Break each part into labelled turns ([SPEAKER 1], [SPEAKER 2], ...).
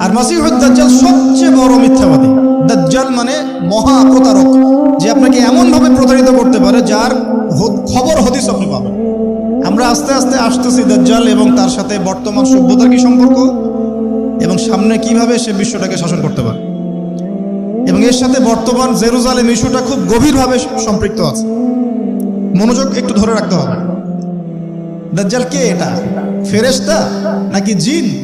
[SPEAKER 1] আর মাসিহুদ দাজ্জাল সবচেয়ে বড় মিথ্যাবাদী। দাজ্জাল মানে মহা প্রতারক যে আপনাকে এমনভাবে প্রতারিত করতে পারে যার খবর হদিস আপনি পাবেন। আমরা আস্তে আস্তে আসতেছি দাজ্জাল এবং তার সাথে বর্তমান সভ্যতার কি সম্পর্ক এবং সামনে কীভাবে সে বিশ্বটাকে শাসন করতে পারে। এবং এর সাথে বর্তমান জেরুজালেম ইস্যুটা খুব গভীরভাবে সম্পৃক্ত আছে। মনোযোগ একটু ধরে রাখতে হবে। দাজ্জাল কে এটা? ফেরেশতা নাকি জিন?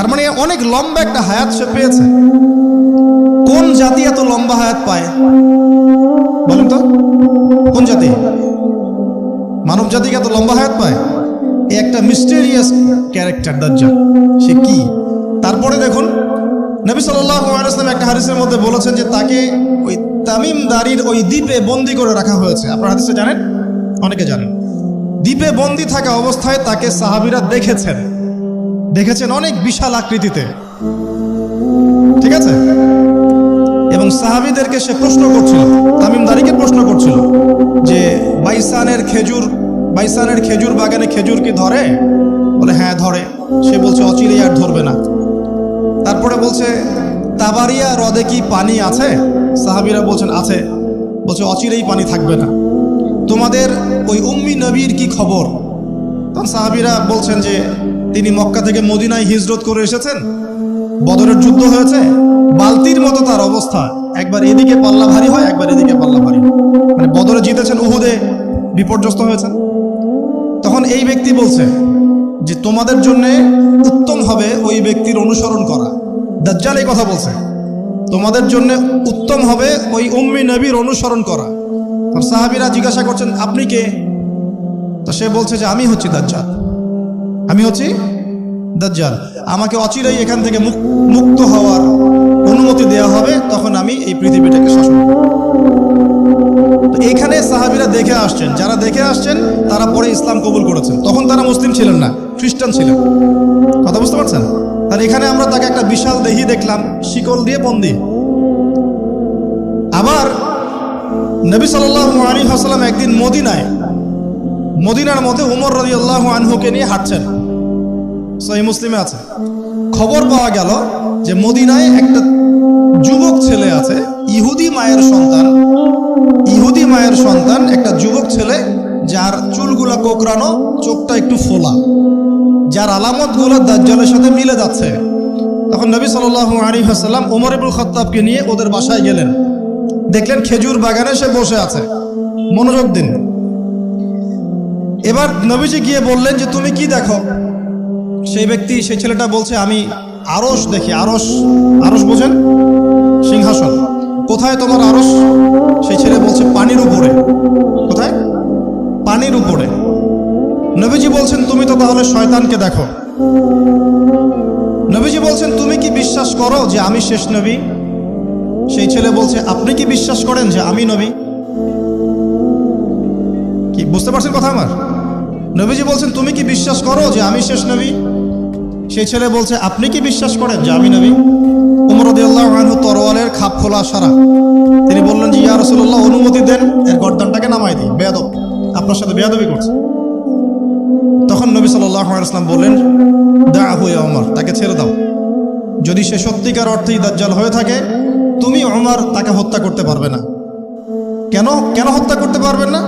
[SPEAKER 1] তার মানে অনেক লম্বা একটা হায়াত সে পেয়েছে। কোন জাতি এত লম্বা হায়াত পায়? বলেন তো, কোন জাতি? মানব জাতিকে এত লম্বা হায়াত পায়? এ একটা মিস্টেরিয়াস ক্যারেক্টার দাজ্জাল। সে কি? তারপরে দেখুন, নবী সাল্লাম একটা হাদিসের মধ্যে বলেছেন যে তাকে ওই তামিম দারির ওই দ্বীপে বন্দি করে রাখা হয়েছে। আপনার হাদিসে জানেন? অনেকে জানেন। দ্বীপে বন্দি থাকা অবস্থায় তাকে সাহাবিরা দেখেছেন। দেখেছেন অনেক বিশাল আকৃতিতে। ঠিক আছে? এবং সাহাবিদেরকে সে প্রশ্ন করছিল তামিম দারিকে প্রশ্ন করছিল যে, বাইসানের খেজুর বাইসানের খেজুর বাগানে খেজুর কি ধরে? বলে হ্যাঁ ধরে। সে বলছে, অচিরেই আর ধরবে না। তারপরে বলছে, তাবারিয়া হ্রদে কি পানি আছে? সাহাবিরা বলছেন, আছে। বলছে, অচিরেই পানি থাকবে না। তোমাদের ওই উম্মি নবীর কি খবর? তখন সাহাবিরা বলছেন যে তিনি মক্কা থেকে মদিনায় হিজরত করে এসেছেন? বদরের যুদ্ধ হয়েছে। বালতির মতো তার অবস্থা। একবার এদিকে পাল্লা ভারী হয়, একবার এদিকে পাল্লা ভারী। মানে বদরে জিতেছেন, উহুদে বিপর্যস্ত হয়েছেন। তখন এই ব্যক্তি বলছে যে, তোমাদের জন্য উত্তম হবে ওই ব্যক্তির অনুসরণ করা। দাজ্জাল এই কথা বলছে। তোমাদের জন্য উত্তম হবে ওই উম্মি নবীর অনুসরণ করা। সাহাবিরা জিজ্ঞাসা করছেন, আপনি কে? তো সে বলছে যে, আমি হচ্ছি দাজ্জাল। আমি হচ্ছি দাজ্জাল। আমাকে অচিরেই এখান থেকে মুক- মুক্ত হওয়ার অনুমতি দেওয়া হবে, তখন আমি এই পৃথিবীটাকে শাসন তো এখানে সাহাবিরা দেখে আসছেন, যারা দেখে আসছেন, তারা পরে ইসলাম কবুল করেছেন। তখন তারা মুসলিম ছিলেন না, খ্রিস্টান ছিলেন। কথা বুঝতে পারছেন? আর এখানে আমরা তাকে একটা বিশাল দেহি দেখলাম, শিকল দিয়ে বন্দি আবার নবী সাল্লাহ আলী একদিন মদিনায়, মদিনার মধ্যে উমর রদি আল্লাহ আনহুকে নিয়ে হাঁটছেন। সহি মুসলিমে আছে। খবর পাওয়া গেল যে মদিনায় একটা যুবক ছেলে আছে, ইহুদি মায়ের সন্তান। ইহুদি মায়ের সন্তান, একটা যুবক ছেলে, যার চুলগুলা কোকড়ানো, চোখটা একটু ফোলা। যার আলামতগুলো দাজ্জালের সাথে মিলে যাচ্ছে। তখন নবী সাল্লাহ আলী হাসাল্লাম উমর ইবুল খত্তাবকে নিয়ে ওদের বাসায় গেলেন। দেখলেন খেজুর বাগানে সে বসে আছে। মনোযোগ দিন। এবার নবীজি গিয়ে বললেন যে, তুমি কি দেখো? সেই ব্যক্তি, সেই ছেলেটা বলছে, আমি আরস দেখি আরস আরস বোঝেন? সিংহাসন। কোথায় তোমার আরস সেই ছেলে বলছে, পানির উপরে। কোথায়? পানির উপরে। নবীজি বলছেন, তুমি তো তাহলে শয়তানকে দেখো। নবীজি বলছেন, তুমি কি বিশ্বাস করো যে আমি শেষ নবী? সেই ছেলে বলছে, আপনি কি বিশ্বাস করেন যে আমি নবী? কি, বুঝতে পারছেন কথা আমার? নবীজি বলছেন, তুমি কি বিশ্বাস করো যে আমি শেষ নবী? সেই ছেলে বলছে, আপনি কি বিশ্বাস করেন যে আমি নবী উমরদিয়াল্লাহ আনহু তরোয়ালের খাপ খোলা সারা। তিনি বললেন যে, ইয়া রসুল্লাহ অনুমতি দেন, এর গর্দানটাকে নামাই দিই। বেয়াদব, আপনার সাথে বেয়াদবি করছে। তখন নবী সাল্লাম বললেন দা হুয়ে অমর তাকে ছেড়ে দাও। যদি সে সত্যিকার অর্থেই দাজ্জাল হয়ে থাকে, তুমি অমর তাকে হত্যা করতে পারবে না। কেন? কেন হত্যা করতে পারবেন না?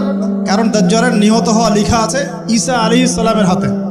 [SPEAKER 1] কারণ দাজ্জালের নিহত হওয়া লেখা আছে ঈসা আলী ইসলামের হাতে।